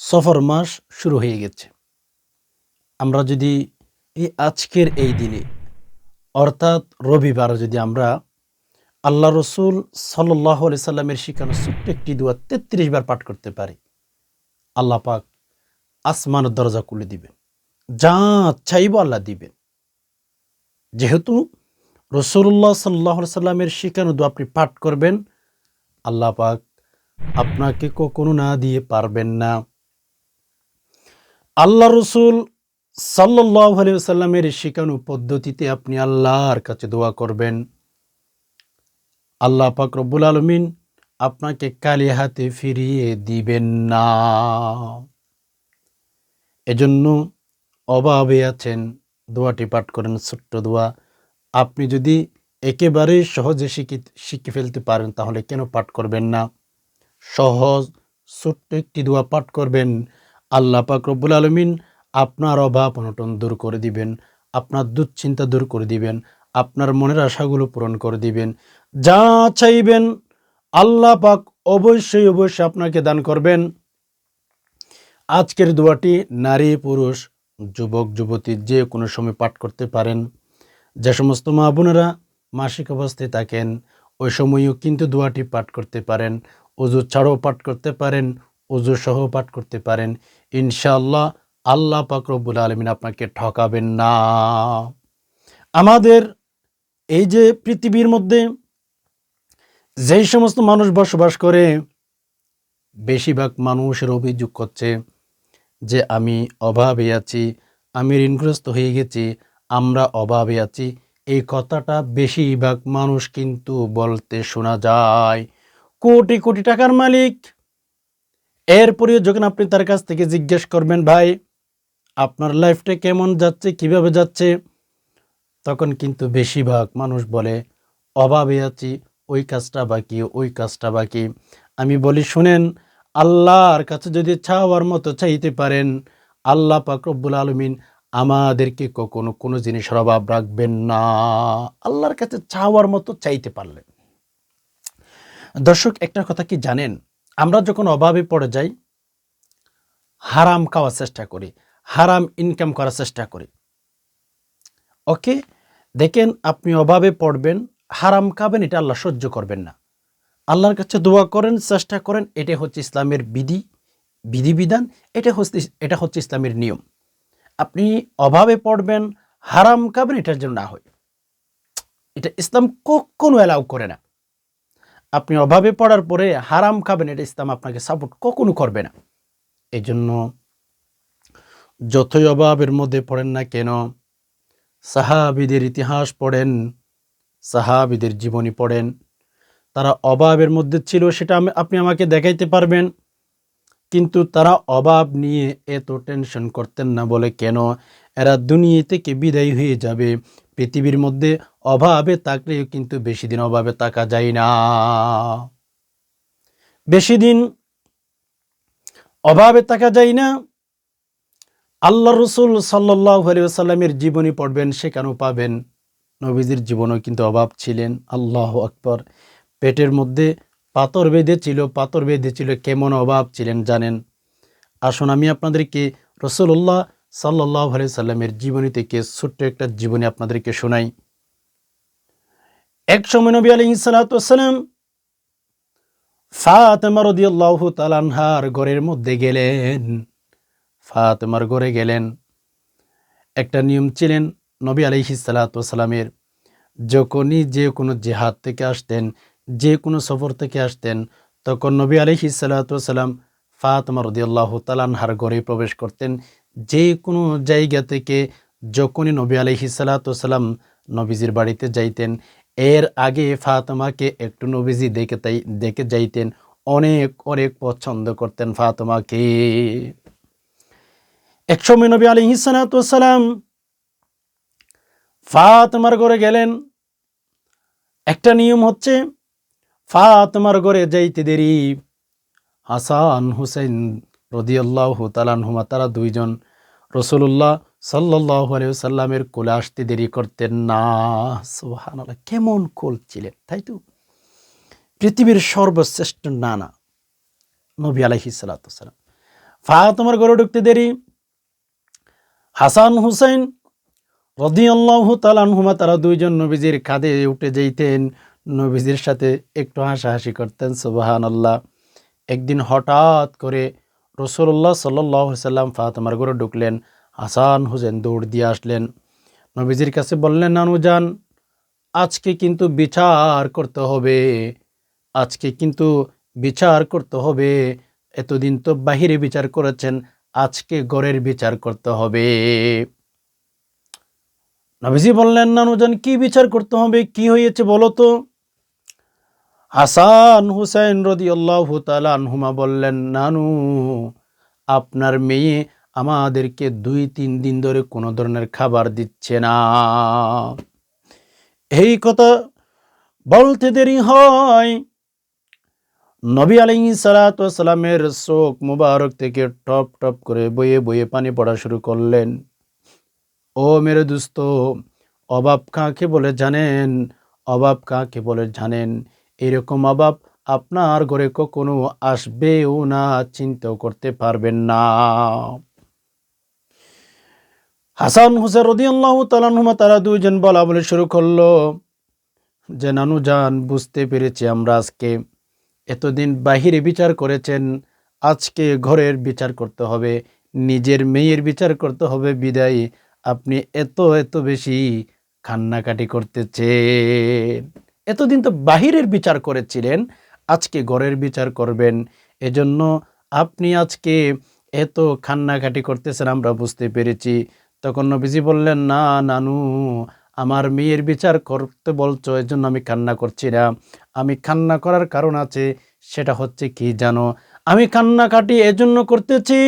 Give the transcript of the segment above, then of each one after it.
সফর মাস শুরু হয়ে গেছে। আমরা যদি এই আজকের এই দিনে, অর্থাৎ রবিবার যদি আমরা আল্লাহ রসুল সাল্লাহ আলি সাল্লামের শিখানো ছোট্ট একটি দোয়া তেত্রিশ বার পাঠ করতে পারি, আল্লাহ পাক আসমানের দরজা খুলে দিবেন, যা চাইব আল্লাহ দিবেন। যেহেতু রসুল্লাহ সাল্লাহ সাল্লামের শিখানো দোয়া আপনি পাঠ করবেন, আল্লাহ পাক আপনাকে কখনো না দিয়ে পারবেন না। আল্লাহ রসুল সাল্লাহ সাল্লামের শিখানো পদ্ধতিতে আপনি আল্লাহর কাছে দোয়া করবেন। আল্লাহ পাক রব্বুল আলমিন আপনাকে কালি হাতে ফিরিয়ে দিবেন না। এজন্য অভাবে আছেন, দোয়াটি পাঠ করেন, ছোট্ট দোয়া। আপনি যদি একেবারে সহজে শিখে শিখে ফেলতে পারেন, তাহলে কেন পাঠ করবেন না? সহজ, ছোট্ট একটি দোয়া পাঠ করবেন। আল্লাহ পাক রব্বুল আলমিন আপনার অভাব অনটন দূর করে দিবেন, আপনার দুশ্চিন্তা দূর করে দিবেন, আপনার মনের আশাগুলো পূরণ করে দিবেন। যা চাইবেন আল্লাহ পাক অবশ্যই অবশ্যই আপনাকে দান করবেন। আজকের দোয়াটি নারী, পুরুষ, যুবক, যুবতী যে কোনো সময় পাঠ করতে পারেন। যে সমস্ত মা বোনেরা মাসিক অবস্থায় থাকেন, ওই সময়ও কিন্তু দোয়াটি পাঠ করতে পারেন, অজু ছাড়াও পাঠ করতে পারেন অজু সহ পাঠ করতে পারেন। ইনশাআল্লাহ আল্লাহ পাক রব্বুল আলমিন আপনাকে ঠকাবেন না। আমাদের এই যে পৃথিবীর মধ্যে যেই সমস্ত মানুষ বসবাস করে, বেশিরভাগ মানুষের অভিযোগ করছে যে আমি অভাবে আছি, আমি ঋণগ্রস্ত হয়ে গেছি, আমরা অভাবে আছি। এই কথাটা বেশিরভাগ মানুষ কিন্তু বলতে শোনা যায়। কোটি কোটি টাকার মালিক এরপরে যখন আপনি তার কাছ থেকে জিজ্ঞেস করবেন, ভাই, আপনার লাইফটা কেমন যাচ্ছে? কীভাবে যাচ্ছে? তখন কিন্তু বেশিরভাগ মানুষ বলে, অভাবে আছি, ওই কাজটা বাকি, ওই কাজটা বাকি। আমি বলি, শুনেন, আল্লাহর কাছে যদি চাওয়ার মতো চাইতে পারেন, আল্লাহ পাক রব্বুল আলমিন আমাদেরকে কখনো কোনো জিনিসের অভাব রাখবেন না। আল্লাহর কাছে চাওয়ার মতো চাইতে পারলেন দর্শক, একটা কথা কি জানেন? আমরা যখন অভাবে পড়ে যাই, হারাম খাওয়ার চেষ্টা করি, হারাম ইনকাম করার চেষ্টা করি। ওকে? দেখেন, আপনি অভাবে পড়বেন, হারাম খাবেন, এটা আল্লাহ সহ্য করবেন না। আল্লাহর কাছে দোয়া করেন, চেষ্টা করেন, এটা হচ্ছে ইসলামের বিধি, বিধিবিধান, এটা হচ্ছে এটা হচ্ছে ইসলামের নিয়ম। আপনি অভাবে পড়বেন, হারাম খাবেন, এটার জন্য না হয়। এটা ইসলাম কখনো অ্যালাউ করে না। আপনি অভাবে পড়ার পরে হারাম খাবেন, এটা ইসলাম আপনাকে সাপোর্ট কখনো করবে না। এই জন্য যতই অভাবের মধ্যে পড়েন না কেন, সাহাবিদের ইতিহাস পড়েন, সাহাবিদের জীবনী পড়েন, তারা অভাবের মধ্যে ছিল সেটা আপনি আমাকে দেখাইতে পারবেন, কিন্তু তারা অভাব নিয়ে এত টেনশন করতেন না বলে কেন? এরা দুনিয়া থেকে বিদায় হয়ে যাবে। পৃথিবীর মধ্যে অভাবে থাকলেও কিন্তু বেশি দিন অভাবে থাকা যায় না। বেশি দিন অভাবে থাকা যায় না। আল্লাহ রসুল সাল্লাহ আলিয়াল্লামের জীবনী পড়বেন, সেখানেও পাবেন। নবীজির জীবনেও কিন্তু অভাব ছিলেন। আল্লাহ আকবর। পেটের মধ্যে পাথর বেঁধে ছিল পাথর বেঁধে ছিল কেমন অভাব ছিলেন জানেন? আসুন আমি আপনাদেরকে রসুল্লাহ সাল্লাহ সাল্লামের জীবনী থেকে ছোট্ট একটা জীবনী আপনাদেরকে শোনাই। এক সময় নবী আলী সালাতাম ফাতেমা রদিয়াল্লাহ তালানহার ঘরের মধ্যে গেলেন। ফাতেমার ঘরে গেলেন। একটা নিয়ম ছিলেন নবী আলহি সালাতামের যখনই যে কোনো জেহাদ থেকে আসতেন, যে কোনো সফর থেকে আসতেন, তখন নবী আলহি সালাতাম ফাতেমা রদিয়াল্লাহ তালানহার ঘরে প্রবেশ করতেন। যে কোনো জায়গা থেকে যখনই নবী আলহি সালাতাম নবীজির বাড়িতে যাইতেন, এর আগে ফাতেমাকে একটু নবীজি দেখে তাই, দেখে যাইতেন, অনেক অনেক পছন্দ করতেন ফাতেমাকে। একসময় নবী আলী সালাম ফাতেমার ঘরে গেলেন। একটা নিয়ম হচ্ছে, ফাতেমার ঘরে যাইতে দেরি। হাসান হুসেন রদিয়াল্লাহ তালানহুমা তারা দুইজন রসুল্লাহ সাল্লাহ সাল্লামের কোলে আসতে দেরি করতেন না। সোহান কেমন কোল ছিলেন, তাই তো? পৃথিবীর সর্বশ্রেষ্ঠ নানা, নবী আলহি সালাতাম ফাতেমার ঘরে ঢুকতে দেরি, হাসান হুসেন রদিয়াল্লাহ তালানহুমা তারা দুইজন নবীজির কাঁধে উঠে যেতেন নবীজির সাথে একটু হাসাহাসি করতেন সুবাহান আল্লাহ একদিন হঠাৎ করে রসুল্লাহ সাল্লাহ সাল্লাম ফাতেমার ঘরে ঢুকলেন, হাসান হুসেন দৌড় দিয়ে আসলেন। নবীজির কাছে বললেন, নানু যান আজকে কিন্তু বিচার করতে হবে, আজকে কিন্তু বিচার করতে হবে। এতদিন তো বাহিরে বিচার করেছেন, আজকে গড়ের বিচার করতে হবে। নবীজি বললেন নানুজান কি বিচার করতে হবে? কি হয়েছে বলো তো? হাসান হুসাইন রদি আল্লাহ আনহুমা বললেন, নানু, আপনার মেয়ে আমাদেরকে দুই তিন দিন ধরে কোনো ধরনের খাবার দিচ্ছে না। এই কথা বলতে দেরি হয়। নবী আলী সালাতামের শোক মুবারক থেকে টপ টপ করে বয়ে বয়ে পানি পড়া শুরু করলেন। ও মেরে দুস্ত অভাব কাকে বলে জানেন? অভাব কাকে বলে জানেন? এরকম অভাব আপনার ঘরে কখনো আসবেও না, চিন্তাও করতে পারবেন না। হাসান হুসেন রদিয়াল্লাহ তালানহুমা তারা দুইজন বলা বলে শুরু করল, যে, নানু যান বুঝতে পেরেছি আমরা আজকে। এতদিন বাহিরে বিচার করেছেন, আজকে ঘরের বিচার করতে হবে, নিজের মেয়ের বিচার করতে হবে, বিদায়। আপনি এত এত বেশি কান্নাকাটি করতেছেন। এতদিন তো বাহিরের বিচার করেছিলেন, আজকে ঘরের বিচার করবেন। এজন্য আপনি আজকে এত কান্নাকাটি করতেছেন, আমরা বুঝতে পেরেছি। তখন নবীজি বললেন, না নানু, আমার মেয়ের বিচার করতে বলছো, এজন্য আমি কান্না করছি না। আমি কান্না করার কারণ আছে, সেটা হচ্ছে কি জানো? আমি কান্নাকাটি এজন্য করতেছি,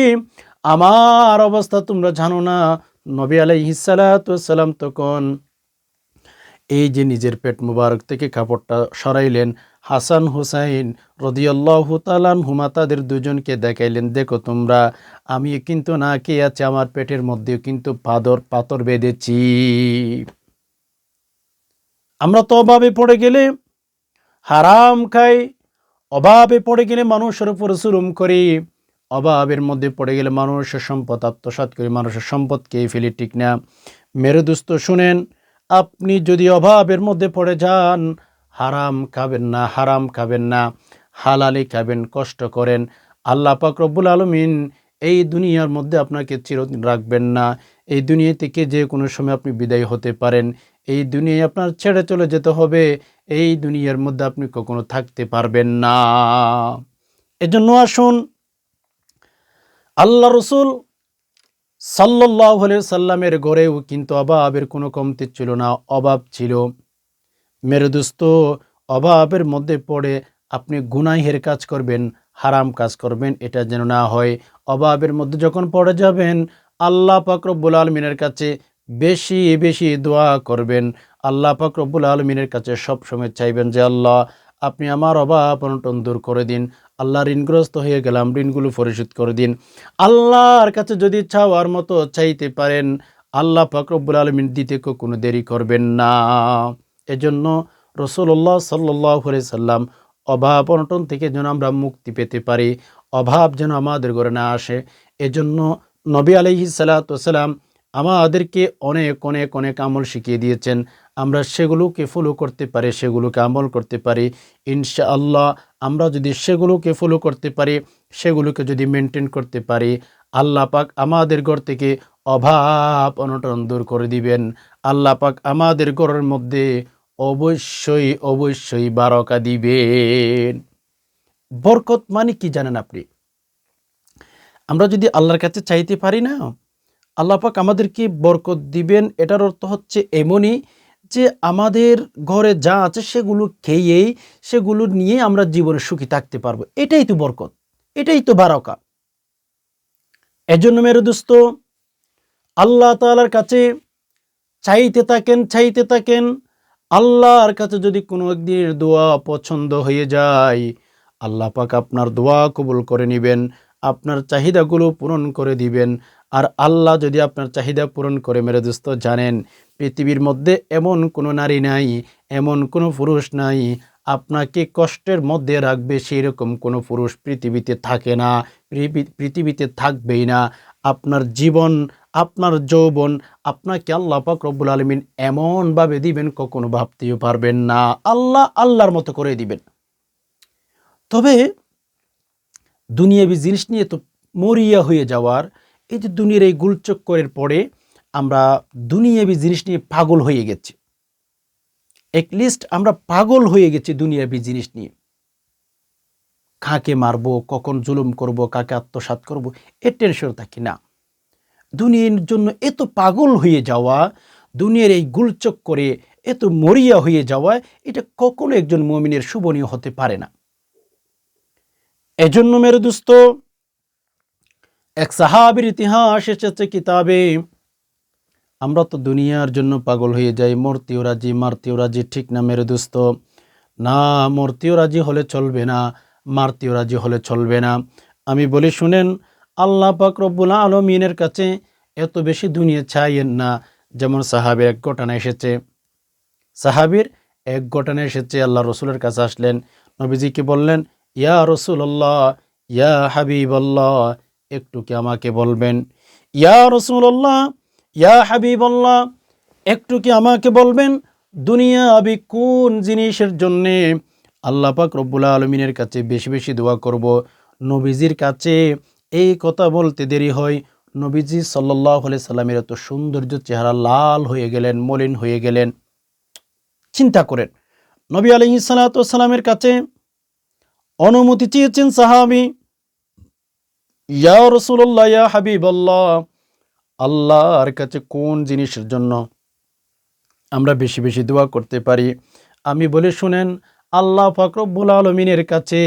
আমার অবস্থা তোমরা জানো না। নবী আলাইহিসালাম তখন এই যে নিজের পেট মুবারক থেকে কাপড়টা সরাইলেন, হাসান হুসাইন রদিয়াল্লাহ তালান হুমা তাদের দুজনকে দেখাইলেন, দেখো তোমরা আমি কিন্তু না কে আছে, আমার পেটের মধ্যেও কিন্তু পাদর পাথর বেঁধেছি। আমরা তো অভাবে পড়ে গেলে, হারাম খাই, অভাবে পড়ে গেলে মানুষের উপর সুরুম করি, অভাবের মধ্যে পড়ে গেলে মানুষের সম্পদ আত্মসাত করি, মানুষের সম্পদকে ফেলি, ঠিক না? মেরে দুস্ত শুনেন আপনি যদি অভাবের মধ্যে পড়ে যান, হারাম খাবেন না, হারাম খাবেন না, হালালি খাবেন, কষ্ট করেন। আল্লাহ পাক রব্বুল আলমিন এই দুনিয়ার মধ্যে আপনাকে চিরদিন রাখবেন না। এই দুনিয়া থেকে যে কোনো সময় আপনি বিদায় হতে পারেন। এই দুনিয়ায় আপনার ছেড়ে চলে যেতে হবে। এই দুনিয়ার মধ্যে আপনি কখনো থাকতে পারবেন না। এজন্য আসুন, আল্লাহ রসুল সাল্লাহ সাল্লামের গড়েও কিন্তু অভাবের কোনো কমতি ছিল না, অভাব ছিল। মেরে দোস্ত, অভাবের মধ্যে পড়ে আপনি গুনাহের কাজ করবেন, হারাম কাজ করবেন, এটা যেন না হয়। অভাবের মধ্যে যখন পড়ে যাবেন, আল্লাহ পাকরব্বুল আলমিনের কাছে বেশি বেশি দোয়া করবেন। আল্লাহ পাকরব্বুল আলমিনের কাছে সবসময় চাইবেন যে, আল্লাহ, আপনি আমার অভাব অনটন দূর করে দিন। আল্লাহ ঋণগ্রস্ত হয়ে গেলাম, ঋণগুলো পরিশোধ করে দিন। আল্লাহর কাছে যদি চাওয়ার মতো চাইতে পারেন, আল্লাহ ফাকরবুল আলমিন দিতে কোনো দেরি করবেন না। এজন্য রসুল্লাহ সাল্লাহ সাল্লাম অভাব অনটন থেকে যেন আমরা মুক্তি পেতে পারি, অভাব যেন আমাদের ঘরে না আসে। এজন্য নবী আলহি সাল্লাতাম আমাদেরকে অনেক অনেক অনেক আমল শিখিয়ে দিয়েছেন। আমরা সেগুলোকে ফলো করতে পারি, সেগুলোকে আমল করতে পারি। ইনশা আল্লাহ আমরা যদি সেগুলোকে ফলো করতে পারি, সেগুলোকে যদি মেনটেন করতে পারি, আল্লাহ পাক আমাদের ঘর থেকে অভাব অনটন দূর করে দিবেন। আল্লাহ পাক আমাদের ঘরের মধ্যে অবশ্যই অবশ্যই বারকা দিবেন। বরকত মানে কি জানেন আপনি? আমরা যদি আল্লাহর কাছে চাইতে পারি না, আল্লাহ পাক আমাদেরকে বরকত দিবেন, এটার অর্থ হচ্ছে এমনই যে আমাদের ঘরে যা আছে সেগুলো খেয়েই, সেগুলো নিয়ে আমরা জীবনে সুখী থাকতে পারব। এটাই তো বরকত, এটাই তো বারকা। এজন্য মেরে দোস্ত, আল্লাহ তালার কাছে চাইতে থাকেন চাইতে থাকেন। আল্লাহর কাছে যদি কোনো একদিনের দোয়া পছন্দ হয়ে যায়, আল্লাহ পাক আপনার দোয়া কবুল করে নেবেন, আপনার চাহিদাগুলো পূরণ করে দিবেন আর আল্লাহ যদি আপনার চাহিদা পূরণ করে, মেরে দোস্ত, জানেন পৃথিবীর মধ্যে এমন কোনো নারী নাই, এমন কোনো পুরুষ নাই, আপনাকে কষ্টের মধ্যে রাখবে সেই রকম কোনো পুরুষ পৃথিবীতে থাকে না পৃথিবীতে থাকবেই না। আপনার জীবন, আপনার যৌবন আপনাকে আল্লাহ পাক রব্বুল আলমিন এমনভাবে দিবেন কখনো ভাবতেও পারবেন না। আল্লাহ আল্লাহর মতো করে দিবেন। তবে দুনিয়াবি জিনিস নিয়ে তো মরিয়া হয়ে যাওয়ার এই যে দুনিয়ার এই গুলচক্করের পরে আমরা দুনিয়াবি জিনিস নিয়ে পাগল হয়ে গেছি। লিস্ট আমরা পাগল হয়ে গেছি দুনিয়াবি জিনিস নিয়ে। কাকে মারবো, কখন জুলুম করব, কাকে আত্মসাৎ করব এর টেনশন থাকি না। দুনিয়ার জন্য এত পাগল হয়ে যাওয়া, দুনিয়ার এই গুলচক করে এত মরিয়া হয়ে যাওয়া, এটা কখনো একজন মমিনের শুভনীয় হতে পারে না। এজন্য মেরে দুস্ত এক সাহাবির ইতিহাস এসেছে কিতাবে। আমরা তো দুনিয়ার জন্য পাগল হয়ে যাই। মূর্তিও রাজি, মারতেও রাজি, ঠিক না মেরে দুস্ত? না, মূর্তিও রাজি হলে চলবে না, মারতেও রাজি হলে চলবে না। আমি বলি, শুনেন, আল্লাহ পাক রব্বুল আলমিনের কাছে এত বেশি দুনিয়া চাইয়েন না, যেমন সাহাবের এক ঘটনা এসেছে। সাহাবির এক ঘটনা এসেছে, আল্লাহ রসুলের কাছে আসলেন। নবীজিকে বললেন, ইয়া রসুল্লাহ ইয়া হাবিবাল্লাহ একটু কি আমাকে বলবেন? ইয়া রসুল্লাহ ইয়া হাবিবল্লাহ, একটু কি আমাকে বলবেন? দুনিয়া আবি কোন জিনিসের জন্যে আল্লাহ পাক রব্বুল আলমিনের কাছে বেশি বেশি দোয়া করব? নবীজির কাছে এই কথা বলতে দেরি হয়। নবীজি সাল্লাহ সাল্লামের এত সৌন্দর্য চেহারা লাল হয়ে গেলেন, মলিন হয়ে গেলেন। চিন্তা করেন, নবী আলহি সালাতামের কাছে অনুমতি চেয়েছেন সাহাবি। ইয়া রসুল্লাহ ইয়া হাবিব আল্লাহ আল্লাহর কাছে কোন জিনিসের জন্য আমরা বেশি বেশি দোয়া করতে পারি? আমি বলে, শুনেন, আল্লাহ ফাকরবুল আলমিনের কাছে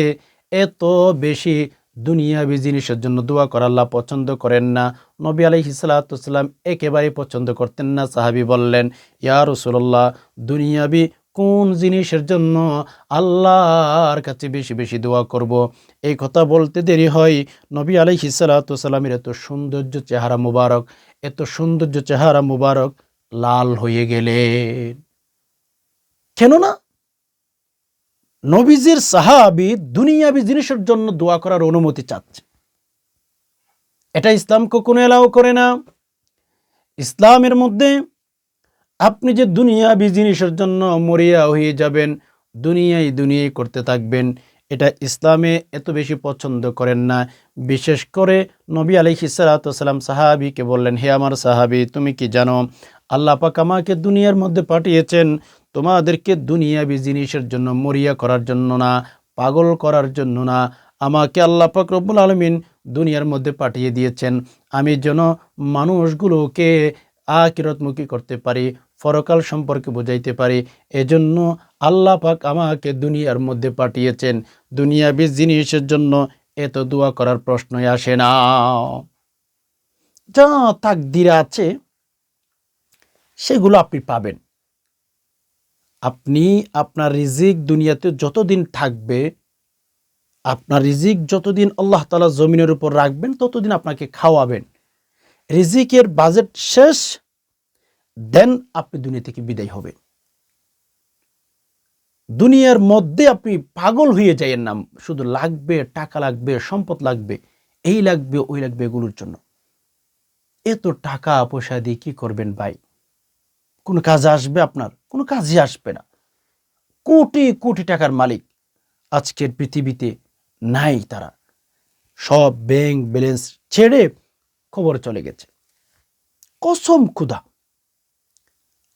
এত বেশি দুনিয়াবি জিনিসের জন্য দোয়া করা আল্লাহ পছন্দ করেন না। নবী আলহি সাল্লাতাম একেবারেই পছন্দ করতেন না। সাহাবি বললেন, ইয়া রসুল্লাহ দুনিয়াবি কোন জিনিসের জন্য আল্লাহর কাছে বেশি বেশি দোয়া করব? এই কথা বলতে দেরি হয়। নবী আলহি সাল্লাতামের এত সৌন্দর্য চেহারা মুবারক, এত সৌন্দর্য চেহারা মুবারক লাল হয়ে গেলেন কেননা নবীজির সাহাবি দুনিয়াবি জিনিসের জন্য দোয়া করার অনুমতি চাচ্ছে। এটা ইসলাম কখনো এলাও করে না। ইসলামের মধ্যে আপনি যে দুনিয়াবি জিনিসের জন্য মরিয়া হয়ে যাবেন, দুনিয়ায় দুনিয়ায় করতে থাকবেন, এটা ইসলামে এত বেশি পছন্দ করেন না। বিশেষ করে নবী আলহি সালাতাম সাহাবিকে বললেন, হে আমার সাহাবি, তুমি কি জানো? আল্লাহ পাক আমাকে দুনিয়ার মধ্যে পাঠিয়েছেন। তোমাদেরকে দুনিয়াবি জিনিসের জন্য মরিয়া করার জন্য না, পাগল করার জন্য না। আমাকে আল্লাহ পাক রব্বুল আলমিন দুনিয়ার মধ্যে পাঠিয়ে দিয়েছেন। আমি যেন মানুষগুলোকে আকিরতমুখী করতে পারি ফরকাল সম্পর্কে বোঝাইতে পারি। এজন্য আল্লাহ পাক আমাকে দুনিয়ার মধ্যে পাঠিয়েছেন। দুনিয়াবি জিনিসের জন্য এত দোয়া করার প্রশ্নই আসে না। যা তাকদিরা আছে, সেগুলো আপনি পাবেন। আপনি আপনার রিজিক দুনিয়াতে যতদিন থাকবে, আপনার রিজিক যতদিন আল্লাহ তালা জমিনের উপর রাখবেন, ততদিন আপনাকে খাওয়াবেন। রিজিকের বাজেট শেষ দেন আপনি দুনিয়া থেকে বিদায় হবেন। দুনিয়ার মধ্যে আপনি পাগল হয়ে যাইয়েন নাম শুধু লাগবে, টাকা লাগবে, সম্পদ লাগবে, এই লাগবে, ওই লাগবে এগুলোর জন্য। এত টাকা পয়সা দিয়ে কি করবেন ভাই? কোনো কাজে আসবে আপনার? কোনো কাজে আসবে না। কোটি কোটি টাকার মালিক আজকের পৃথিবীতে নাই তারা। সব ব্যাংক ব্যালেন্স ছেড়ে খবর চলে গেছে। কসম ক্ষুধা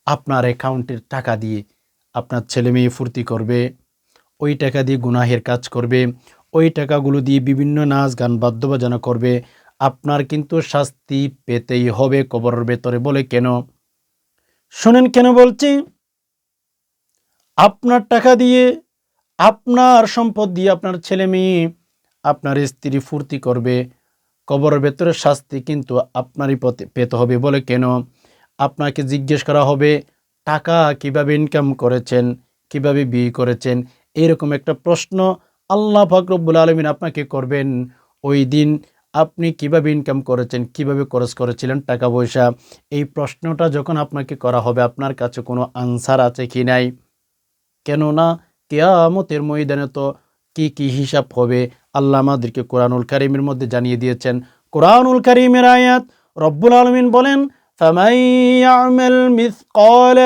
আপনার অ্যাকাউন্টের টাকা দিয়ে আপনার ছেলে মেয়ে ফুর্তি করবে, ওই টাকা দিয়ে গুনাহের কাজ করবে, ওই টাকাগুলো দিয়ে বিভিন্ন নাচ গান বাদ্যবাজনা করবে, আপনার কিন্তু শাস্তি পেতেই হবে কবরের ভেতরে। বলে কেন? শোনেন কেন বলছি? আপনার টাকা দিয়ে আপনার সম্পদ দিয়ে আপনার ছেলে মেয়ে আপনার স্ত্রী ফুর্তি করবে, কবরের ভেতরে শাস্তি কিন্তু আপনারই পেতে হবে। বলে কেন? আপনাকে জিজ্ঞেস করা হবে, টাকা কীভাবে ইনকাম করেছেন, কীভাবে বিয়ে করেছেন? এরকম একটা প্রশ্ন আল্লাহ ফাকরবুল আলমিন আপনাকে করবেন। ওই দিন আপনি কীভাবে ইনকাম করেছেন, কীভাবে খরচ করেছিলেন টাকা পয়সা? এই প্রশ্নটা যখন আপনাকে করা হবে, আপনার কাছে কোনো আনসার আছে কি নাই? কেননা কেয়ামতের ময়দানে তো কি কি হিসাব হবে, আল্লাহ আমাদেরকে কোরআনুল কারিমের মধ্যে জানিয়ে দিয়েছেন। কোরআনুল কারিমের আয়াত রব্বুল আলমিন বলেন فَمَن يَعْمَلْ مِثْقَالَ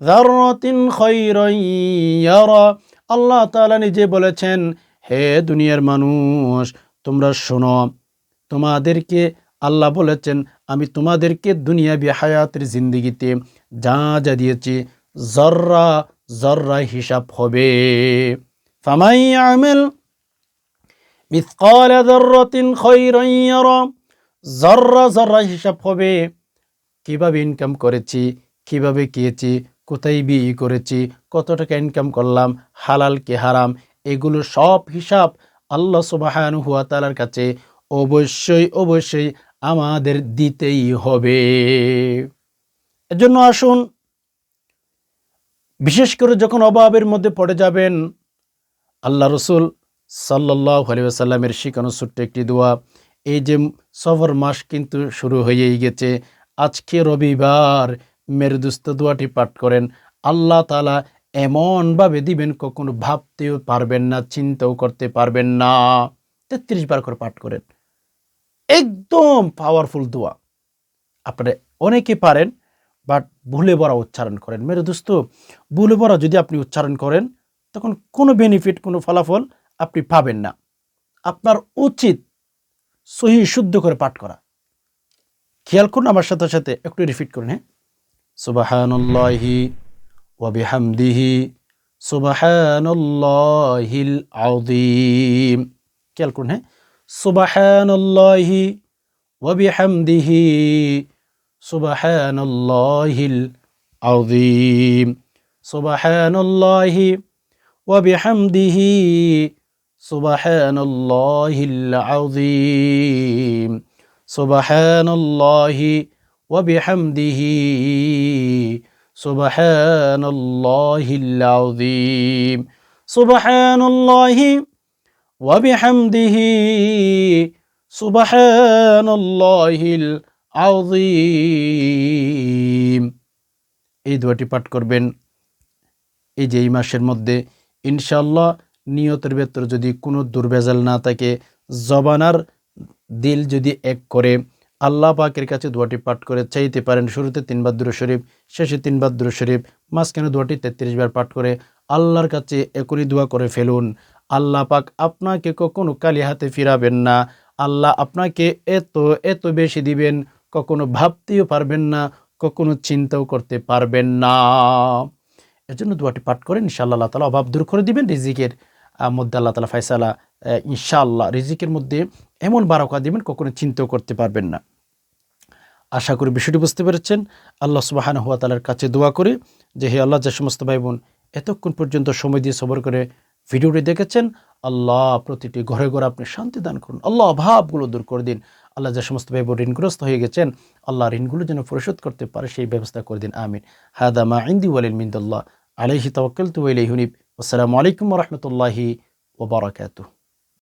ذَرَّةٍ خَيْرًا يَرَى আল্লাহ তাআলা নিজে বলেছেন হে দুনিয়ার মানুষ তোমরা শোনো তোমাদেরকে আল্লাহ বলেছেন আমি তোমাদেরকে দুনিয়াবি হায়াতের জিন্দিগিতে যা যা দিয়েছি জর্রা জর্রা হিসাব হবে ফামাই আমেল মিসকাল জর্রাতিন খৈরান ইয়ারা জর্রা জর্রা হিসাব হবে কীভাবে ইনকাম করেছি, কীভাবে খেয়েছি, কোথায় বিয়ে করেছি কত টাকা ইনকাম করলাম, হালাল কে হারাম, এগুলো সব হিসাব আল্লাহ সুবাহানু হুয়া তালার কাছে অবশ্যই অবশ্যই আমাদের দিতেই হবে। এজন্য আসুন, বিশেষ করে যখন অভাবের মধ্যে পড়ে যাবেন, আল্লাহ রসুল সাল্লাহ আলিয়াল্লামের শিখানো ছোট্ট একটি দোয়া, এই যে সফর মাস কিন্তু শুরু হয়েই গেছে আজকে রবিবার। মেরুদুস্ত দোয়াটি পাঠ করেন। আল্লাহ তালা এমনভাবে দিবেন, কখনো ভাবতেও পারবেন না, চিন্তাও করতে পারবেন না। তেত্রিশ বার করে পাঠ করেন। একদম পাওয়ারফুল দোয়া। আপনারা অনেকে পারেন বাট ভুলে বড়া উচ্চারণ করেন। মেরে ভুলে বড়া যদি আপনি উচ্চারণ করেন, তখন কোনো বেনিফিট কোনো ফলাফল আপনি পাবেন না। আপনার উচিত সহি, শুদ্ধ করে পাঠ করা। খেয়াল করুন আমার সাথে সাথে, একটু রিপিট করুন হ্যাঁ? সুবাহানুল্লাহি ওয়াবিহামদিহি সুবাহানুল্লাহিল আউদিম খেয়াল করুন হ্যাঁ? সুবাহানুল্লাহি ওয়াবিহামদিহি সুবাহানুল্লাহিল আউদিম সুবাহানুল্লাহি ওয়াবিহামদিহি সুবাহানুল্লাহিল আউদিম সুবাহানুল্লাহি ওয়াবিহামদিহি সুবহানাল্লাহিল আযীম সুবহানাল্লাহি ওয়া বিহামদিহি সুবহানাল্লাহিল আযীম এই দোয়াটি পাঠ করবেন। এই যে এই মাসের মধ্যে ইনশাল্লাহ নিয়তের ভেতর যদি কোনো দুর্ভেজাল না থাকে জবানার দিল যদি এক করে, আল্লাহ পাকের কাছে দোয়াটি পাঠ করে চাইতে পারেন। শুরুতে তিনবার দুরু শরীফ, শেষে তিনবার দুরু শরীফ, মাঝখানে দোয়াটি তেত্রিশ বার পাঠ করে আল্লাহর কাছে একুরি দোয়া করে ফেলুন। আল্লাহ পাক আপনাকে কখনো কালি হাতে ফিরাবেন না। আল্লাহ আপনাকে এত এত বেশি দিবেন, কখনো ভাবতেও পারবেন না, কখনো চিন্তাও করতে পারবেন না। এজন্য দোয়াটি পাঠ করেন, ইনশাআল্লাহ তালা অভাব দূর করে দিবেন রিজিকের মধ্যে আল্লাহ তালা ফয়সালা ইনশাআল্লাহ রিজিকের মধ্যে এমন বারকা দিবেন কখনো চিন্তাও করতে পারবেন না। আশা করি বিষয়টি বুঝতে পেরেছেন। আল্লাহ সুবাহান হুয়া তালার কাছে দোয়া করে যে হে আল্লাহ, যে সমস্ত ভাই বোন এতক্ষণ পর্যন্ত সময় দিয়ে সবর করে ভিডিওটি দেখেছেন। আল্লাহ প্রতিটি ঘরে ঘরে আপনি শান্তি দান করুন। আল্লাহ অভাবগুলো দূর করে দিন। আল্লাহ যে সমস্ত ভাই বোন ঋণগ্রস্ত হয়ে গেছেন, আল্লাহ ঋণগুলো যেন পরিশোধ করতে পারে, সেই ব্যবস্থা করে দিন। আমিন। হাদামা ইন্দি ওয়ালিল মিন্দুল্লাহ। আলহি তওয়াক্কাল তু হুনিব আসসালামু আলাইকুম রহমতুল্লাহি ওবরাকাতুহ